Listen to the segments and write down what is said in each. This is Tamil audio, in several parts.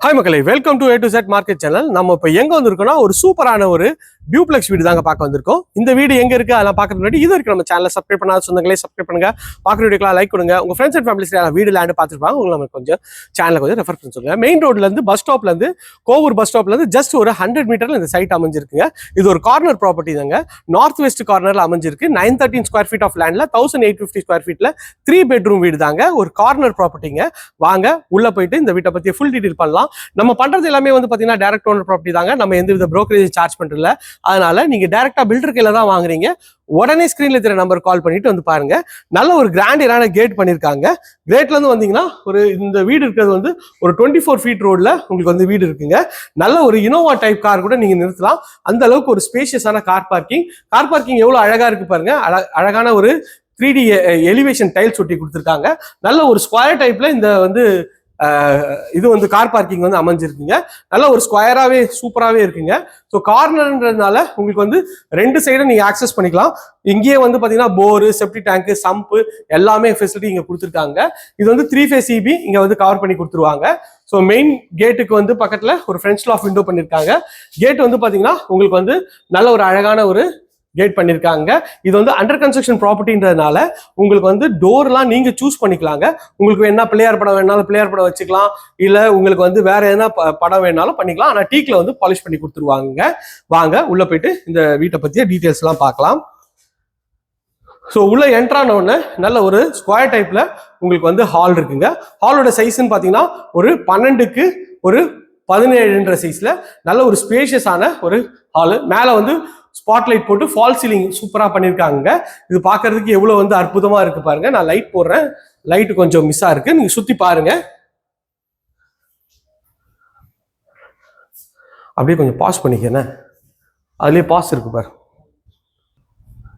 ஹாய் மக்களை welcome to A to Z market channel நம்ம இப்போ எங்க வந்திருக்கோம்னா ஒரு சூப்பரான ஒரு டியூப்ளெக்ஸ் வீடு தாங்க பார்க்க வந்திருக்கோம். இந்த வீடு எங்க இருக்கு? அதெல்லாம் பார்க்கறது முன்னாடி இது இருக்கு நம்ம சேனல் சப்ஸ்கிரைப் பண்ணாத சொந்தங்களே சப்ஸ்கிரைப் பண்ணுங்க. பார்க்குற வீடியோக்கெல்லாம் லைக் கொடுங்க. உங்க ஃப்ரெண்ட்ஸ் அண்ட் ஃபேமிலிஸ் வீடு லேண்டு பார்த்துருப்பாங்க உங்களை நம்ம கொஞ்சம் சேனலை கொஞ்சம் ரெஃபர் பண்ணி சொல்லுங்க. மெயின் ரோட்ல இருந்து பஸ் ஸ்டாப்ல இருந்து கோவூர் பஸ் ஸ்டாப்ல இருந்து ஜஸ்ட் ஒரு ஹண்ட்ரட் மீட்டர்ல இந்த சைட் அமைஞ்சிருக்குங்க. இது ஒரு கார்னர் ப்ராப்பர்ட்டி தாங்க. நார்த் வெஸ்ட் கார்னர்ல அமைஞ்சிருக்கு. Nine thirteen square feet of லேண்ட்ல thousand eight fifty square ஃபீட்ல த்ரீ பெட்ரூம் வீடு தாங்க. ஒரு கார்னர் ப்ராப்பர்ட்டிங்க வாங்க உள்ள போயிட்டு இந்த வீட்டை பத்தி ஃபுல் டீடைல் பண்ணலாம். நம்ம பண்றது எல்லாமே வந்து பாத்தீங்கன்னா டேரக்ட் ஓனர் ப்ராப்பர்ட்டி தாங்க. நம்ம எந்த வித ப்ரோக்கரேஜ் சார்ஜ் பண்றதுல அதனால நீங்கள் டேரெக்டாக பில்டர் கையில் தான் வாங்குறீங்க. உடனே ஸ்க்ரீனில் தெரிய நம்பர் கால் பண்ணிட்டு வந்து பாருங்க. நல்ல ஒரு கிராண்டியரான கேட் பண்ணியிருக்காங்க கேட்லேருந்து வந்தீங்கன்னா ஒரு இந்த வீடு இருக்கிறது வந்து ஒரு டுவெண்ட்டி ஃபோர் ஃபீட் ரோடில் உங்களுக்கு வந்து வீடு இருக்குங்க. நல்ல ஒரு இனோவா டைப் கார் கூட நீங்கள் நிறுத்தலாம். அந்த அளவுக்கு ஒரு ஸ்பேஷியஸான கார் பார்க்கிங் கார் பார்க்கிங் எவ்வளோ அழகாக இருக்கு பாருங்க. அழகான ஒரு த்ரீ டி எலிவேஷன் டைல்ஸ் ஒட்டி கொடுத்துருக்காங்க. நல்ல ஒரு ஸ்கொயர் டைப்ல இந்த வந்து இது வந்து கார் பார்க்கிங் வந்து அமைஞ்சிருக்குங்க. நல்லா ஒரு ஸ்கொயராகவே சூப்பராகவே இருக்குங்க. ஸோ கார்னர்ன்றதுனால உங்களுக்கு வந்து ரெண்டு சைடும் நீங்கள் ஆக்சஸ் பண்ணிக்கலாம். இங்கேயே வந்து பார்த்தீங்கன்னா போரு செப்டி டேங்க்கு சம்ப்பு எல்லாமே ஃபெசிலிட்டி இங்கே கொடுத்துருக்காங்க. இது வந்து த்ரீ ஃபேஸ் இபி இங்கே வந்து கவர் பண்ணி கொடுத்துருவாங்க. ஸோ மெயின் கேட்டுக்கு வந்து பக்கத்தில் ஒரு ஃப்ரெண்ட்ஸ் ஆஃப் விண்டோ பண்ணியிருக்காங்க கேட் வந்து பார்த்தீங்கன்னா உங்களுக்கு வந்து நல்ல ஒரு அழகான ஒரு கேட் பண்ணியிருக்காங்க இது வந்து அண்டர் கன்ஸ்ட்ரக்ஷன் ப்ராப்பர்ட்டின்றதுனால உங்களுக்கு வந்து டோர்லாம் நீங்கள் சூஸ் பண்ணிக்கலாங்க. உங்களுக்கு வேணா பிள்ளையார் படம் வேணாலும் பிள்ளையார் படம் வச்சுக்கலாம். இல்லை உங்களுக்கு வந்து வேற எதனா ப- படம் வேணாலும் பண்ணிக்கலாம். ஆனால் டீக்ல வந்து பாலிஷ் பண்ணி கொடுத்துருவாங்க. வாங்க உள்ள போயிட்டு இந்த வீட்டை பற்றிய டீட்டெயில்ஸ்லாம் பார்க்கலாம். ஸோ உள்ளே என்ட்ரானோடனே நல்ல ஒரு ஸ்கொயர் டைப்பில் உங்களுக்கு வந்து ஹால் இருக்குங்க. ஹாலோட சைஸ்ன்னு பார்த்தீங்கன்னா ஒரு பன்னெண்டுக்கு ஒரு பதினேழுன்ற சைஸில் நல்ல ஒரு ஸ்பேஷியஸான ஒரு ஹாலு மேலே வந்து ஸ்பாட்லைட் போட்டு ஃபால் சீலிங் சூப்பராக பண்ணியிருக்காங்க இது பார்க்கறதுக்கு எவ்வளோ வந்து அற்புதமாக இருக்கு பாருங்க. நான் லைட் போடுறேன். லைட் கொஞ்சம் மிஸ்ஸாக இருக்கு. நீங்கள் சுற்றி பாருங்க. அப்படியே கொஞ்சம் பாஸ் பண்ணிக்கண்ணே அதுலேயே பாஸ் இருக்கு பாரு.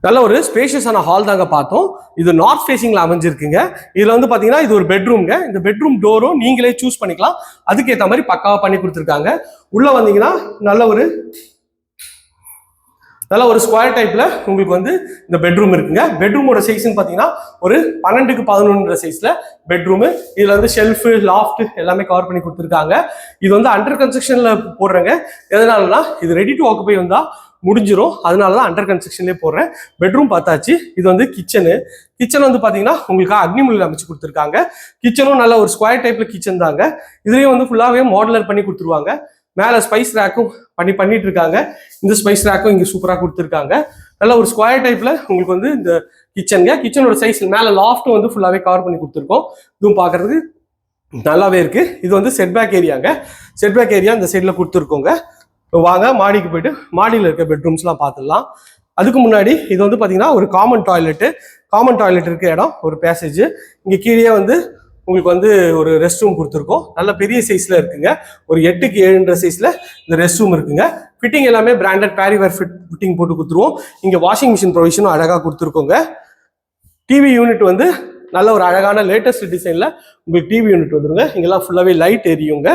நல்ல ஒரு ஸ்பேஷியஸான ஹால் தாங்க பார்த்தோம். இது நார்த் ஃபேஸிங்கில் அமைஞ்சிருக்குங்க. இதில் வந்து பார்த்தீங்கன்னா இது ஒரு பெட்ரூம்ங்க இந்த பெட்ரூம் டோரும் நீங்களே சூஸ் பண்ணிக்கலாம். அதுக்கேற்ற மாதிரி பக்காவாக பண்ணி கொடுத்துருக்காங்க. உள்ளே வந்தீங்கன்னா நல்ல ஒரு அதெல்லாம் ஒரு ஸ்கொயர் டைப்பில் உங்களுக்கு வந்து இந்த பெட்ரூம் இருக்குங்க. பெட்ரூமோட சைஸ்ன்னு பார்த்தீங்கன்னா ஒரு பன்னெண்டுக்கு பதினொன்ற சைஸில் பெட்ரூமு இதில் வந்து ஷெல்ஃபு லாஃப்ட் எல்லாமே கவர் பண்ணி கொடுத்துருக்காங்க. இது வந்து அண்டர் கன்ஸ்ட்ரக்ஷனில் போடுறேங்க. எதனாலனா இது ரெடி டு ஆக்குப்பை வந்தால் முடிஞ்சிரும். அதனால தான் அண்டர் கன்ஸ்ட்ரக்ஷன்லேயே போடுறேன். பெட்ரூம் பார்த்தாச்சு. இது வந்து கிச்சனு கிச்சன் வந்து பார்த்தீங்கன்னா உங்களுக்கு அக்னிமுலையில் அமைச்சு கொடுத்துருக்காங்க. கிச்சனும் நல்ல ஒரு ஸ்கொயர் டைப்பில் கிச்சன் தாங்க. இதுலேயும் வந்து ஃபுல்லாகவே மாடலர் பண்ணி கொடுத்துருவாங்க. மேலே ஸ்பைஸ் ரேக்கும் பண்ணி பண்ணிட்டு இருக்காங்க. இந்த ஸ்பைஸ் ரேக்கும் இங்கே சூப்பராக கொடுத்துருக்காங்க. நல்ல ஒரு ஸ்கொயர் டைப்பில் உங்களுக்கு வந்து இந்த கிச்சனுங்க கிச்சனோட சைஸ் மேலே லாஃப்ட்டும் வந்து ஃபுல்லாகவே கவர் பண்ணி கொடுத்துருக்கோம். இதுவும் பார்க்குறதுக்கு நல்லாவே இருக்கு. இது வந்து செட்பேக் ஏரியாங்க செட்பேக் ஏரியா இந்த சைடில் கொடுத்துருக்கோங்க. வாங்க மாடிக்கு போயிட்டு மாடியில் இருக்க பெட்ரூம்ஸ்லாம் பார்த்துடலாம் அதுக்கு முன்னாடி இது வந்து பார்த்தீங்கன்னா ஒரு காமன் டாய்லெட்டு காமன் டாய்லெட் இருக்க இடம் ஒரு பேசேஜ் இங்கே கீழே வந்து உங்களுக்கு வந்து ஒரு ரெஸ்ட் ரூம் கொடுத்துருக்கோம். நல்ல பெரிய சைஸில் இருக்குங்க. ஒரு எட்டுக்கு ஏழுன்ற சைஸில் இந்த ரெஸ்ட் ரூம் இருக்குங்க. ஃபிட்டிங் எல்லாமே பிராண்டட் பேரிவேர் ஃபிட் ஃபிட்டிங் போட்டு கொடுத்துருவோம். இங்கே வாஷிங் மிஷின் ப்ரொவிஷனும் அழகாக கொடுத்துருக்கோங்க. டிவி யூனிட் வந்து நல்ல ஒரு அழகான லேட்டஸ்ட் டிசைனில் உங்களுக்கு டிவி யூனிட் வந்துருங்க. இங்கெல்லாம் ஃபுல்லாகவே லைட் எரியுங்க.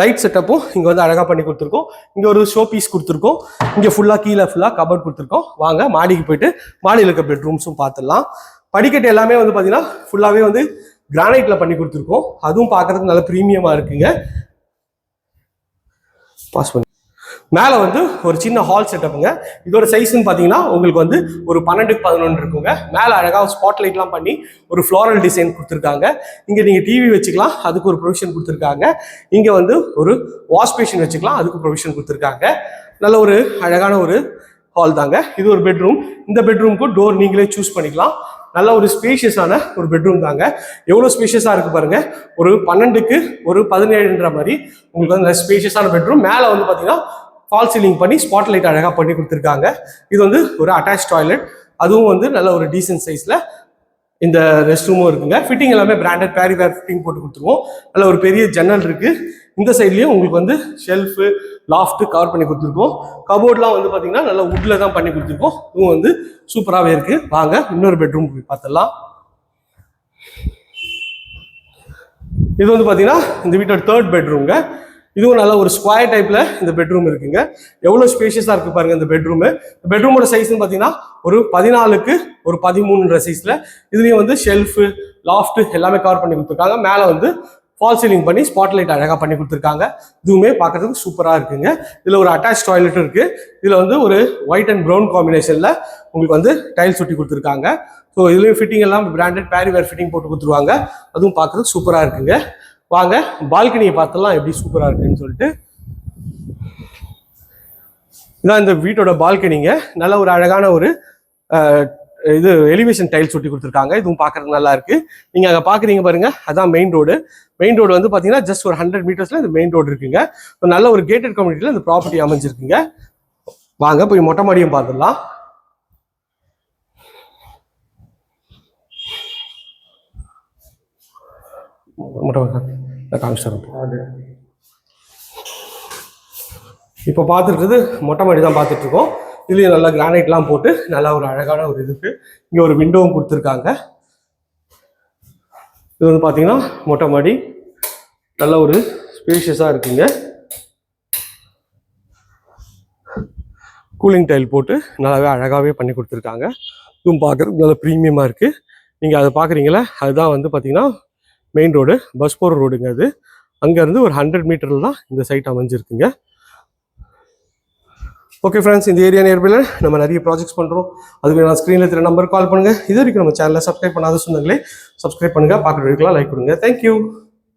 லைட் செட்டப்பும் இங்கே வந்து அழகாக பண்ணி கொடுத்துருக்கோம். இங்கே ஒரு ஷோ பீஸ் கொடுத்துருக்கோம். இங்கே ஃபுல்லாக கீழே ஃபுல்லாக கபர்ட் கொடுத்துருக்கோம். வாங்க மாடிக்கு போயிட்டு மாடியில் இருக்க பெட்ரூம்ஸும் பார்த்துடலாம். படிக்கட்டு எல்லாமே வந்து பார்த்தீங்கன்னா ஃபுல்லாகவே வந்து கிரானைட்டில் பண்ணி கொடுத்துருக்கோம். அதுவும் பார்க்கறதுக்கு நல்ல ப்ரீமியமாக இருக்குங்க. பாஸ் பண்ணி. மேலே வந்து ஒரு சின்ன ஹால் செட்டப்புங்க இதோட சைஸ்ன்னு பார்த்தீங்கன்னா உங்களுக்கு வந்து ஒரு பன்னெண்டுக்கு பதினொன்று இருக்குங்க. மேலே அழகாக ஸ்பாட் லைட்லாம் பண்ணி ஒரு ஃப்ளோரல் டிசைன் கொடுத்துருக்காங்க. இங்கே நீங்கள் டிவி வச்சுக்கலாம் அதுக்கு ஒரு ப்ரொவிஷன் கொடுத்துருக்காங்க. இங்கே வந்து ஒரு வாஷ் பேஷன் வச்சுக்கலாம் அதுக்கு ப்ரொவிஷன் கொடுத்துருக்காங்க. நல்ல ஒரு அழகான ஒரு ஹால் தாங்க. இது ஒரு பெட்ரூம் இந்த பெட்ரூம்க்கு டோர் நீங்களே சூஸ் பண்ணிக்கலாம். நல்ல ஒரு ஸ்பேஷியஸான ஒரு பெட்ரூம் தாங்க. எவ்வளோ ஸ்பேஷியஸாக இருக்கு பாருங்க. ஒரு பன்னெண்டுக்கு ஒரு பதினேழுன்ற மாதிரி உங்களுக்கு வந்து ஸ்பேஷியஸான பெட்ரூம் மேலே வந்து பார்த்தீங்கன்னா ஃபால் சீலிங் பண்ணி ஸ்பாட் லைட் அழகாக பண்ணி கொடுத்துருக்காங்க. இது வந்து ஒரு அட்டாச் டாய்லெட் அதுவும் வந்து நல்ல ஒரு டீசென்ட் சைஸில் இந்த ரெஸ்ட் ரூமும் இருக்குங்க. ஃபிட்டிங் எல்லாமே பிராண்டட் பேரிவேர் ஃபிட்டிங் போட்டு கொடுத்துருவோம். நல்ல ஒரு பெரிய ஜன்னல் இருக்குது இந்த சைட்லேயும் உங்களுக்கு வந்து ஷெல்ஃபு லாஃப்ட்டு கவர் பண்ணி கொடுத்துருக்கோம். கபோர்ட்லாம் வந்து பார்த்தீங்கன்னா நல்ல வுட்ல தான் பண்ணி கொடுத்துருக்கோம். இதுவும் வந்து சூப்பராகவே இருக்கு. வாங்க இன்னொரு பெட்ரூம் போய் பார்த்துடலாம். இது வந்து பார்த்தீங்கன்னா இந்த வீட்டோட தேர்ட் பெட்ரூம்ங்க இதுவும் நல்ல ஒரு ஸ்கொயர் டைப்ல இந்த பெட்ரூம் இருக்குங்க. எவ்வளோ ஸ்பேஷியஸாக இருக்கு பாருங்க இந்த பெட்ரூமு இந்த பெட்ரூமோட சைஸ்னு பார்த்தீங்கன்னா ஒரு பதினாலுக்கு ஒரு பதிமூணுன்ற சைஸ்ல இதுலேயும் வந்து ஷெல்ஃபு லாஃப்ட் எல்லாமே கவர் பண்ணி கொடுத்துருக்காங்க. மேலே வந்து ஃபால் சீலிங் பண்ணி ஸ்பாட் லைட் அழகாக பண்ணி கொடுத்துருக்காங்க. இதுவுமே பார்க்கறதுக்கு சூப்பராக இருக்குங்க. இதில் ஒரு அட்டாச் டாய்லெட்டும் இருக்குது இதில் வந்து ஒரு ஒயிட் அண்ட் ப்ரௌன் காம்பினேஷனில் உங்களுக்கு வந்து டைல்ஸ் ஒட்டி கொடுத்துருக்காங்க. ஸோ இதுலேயும் ஃபிட்டிங் எல்லாம் பிராண்டட் பேரிவேர் ஃபிட்டிங் போட்டு கொடுத்துருவாங்க. அதுவும் பார்க்கறதுக்கு சூப்பராக இருக்குங்க. வாங்க பால்கனியை பார்த்தலாம் எப்படி சூப்பராக இருக்குன்னு சொல்லிட்டு. இதான் இந்த வீட்டோட பால்கனிங்க நல்ல ஒரு அழகான ஒரு இது எலிவேஷன் டைல்ஸ் ஒட்டி கொடுத்துருக்காங்க. இதுவும் பார்க்கறதுக்கு நல்லா இருக்கு. நீங்க அங்க பாக்குறீங்க பாருங்க. அதான் மெயின் ரோடு மெயின் ரோடு வந்து பாத்தீங்கன்னா ஜஸ்ட் ஒரு ஹண்ட்ரட் மீட்டர்ஸ்ல இந்த மெயின் ரோடு இருக்குங்க. நல்ல ஒரு கேட்டட் கம்யூனிட்டியில் இந்த ப்ராப்பர்ட்டி அமைஞ்சிருக்குங்க. வாங்க போய் மொட்டை மாடியும் பார்த்துடலாம். இப்போ பார்த்துருக்குது மொட்டை மாடி தான் பார்த்துட்டு இருக்கோம். இதுலேயும் நல்லா கிரானைட்லாம் போட்டு நல்லா ஒரு அழகான ஒரு இதுக்கு இங்கே ஒரு விண்டோவும் கொடுத்துருக்காங்க. இது வந்து பார்த்தீங்கன்னா மொட்டை மாடி. நல்ல ஒரு ஸ்பேஷியஸாக இருக்குங்க. கூலிங் டைல் போட்டு நல்லாவே அழகாகவே பண்ணி கொடுத்துருக்காங்க. இதுவும் பார்க்குறதுக்கு நல்ல ப்ரீமியமாக இருக்குது நீங்கள் அதை பார்க்குறீங்களா அதுதான் வந்து பார்த்தீங்கன்னா மெயின் ரோடு பஸ் போகிற ரோடுங்க அது. அங்கேருந்து ஒரு ஹண்ட்ரட் மீட்டரில் தான் இந்த சைட் அமைஞ்சிருக்குங்க. ஓகே ஃப்ரெண்ட்ஸ் இந்த ஏரியா நேர்பில் நம்ம நிறைய ப்ராஜெக்ட்ஸ் பண்ணுறோம் அதுக்கு நான் ஸ்க்ரீனில் இருக்கிற நம்பர் கால் பண்ணுங்கள் இது வரைக்கும் நம்ம சேனலை சப்ஸ்கிரைப் பண்ணாத சொன்னங்களே சப்ஸ்கிரைப் பண்ணுங்கள் பார்க்குறதுக்கெல்லாம் லைக் கொடுங்க. தேங்க்யூ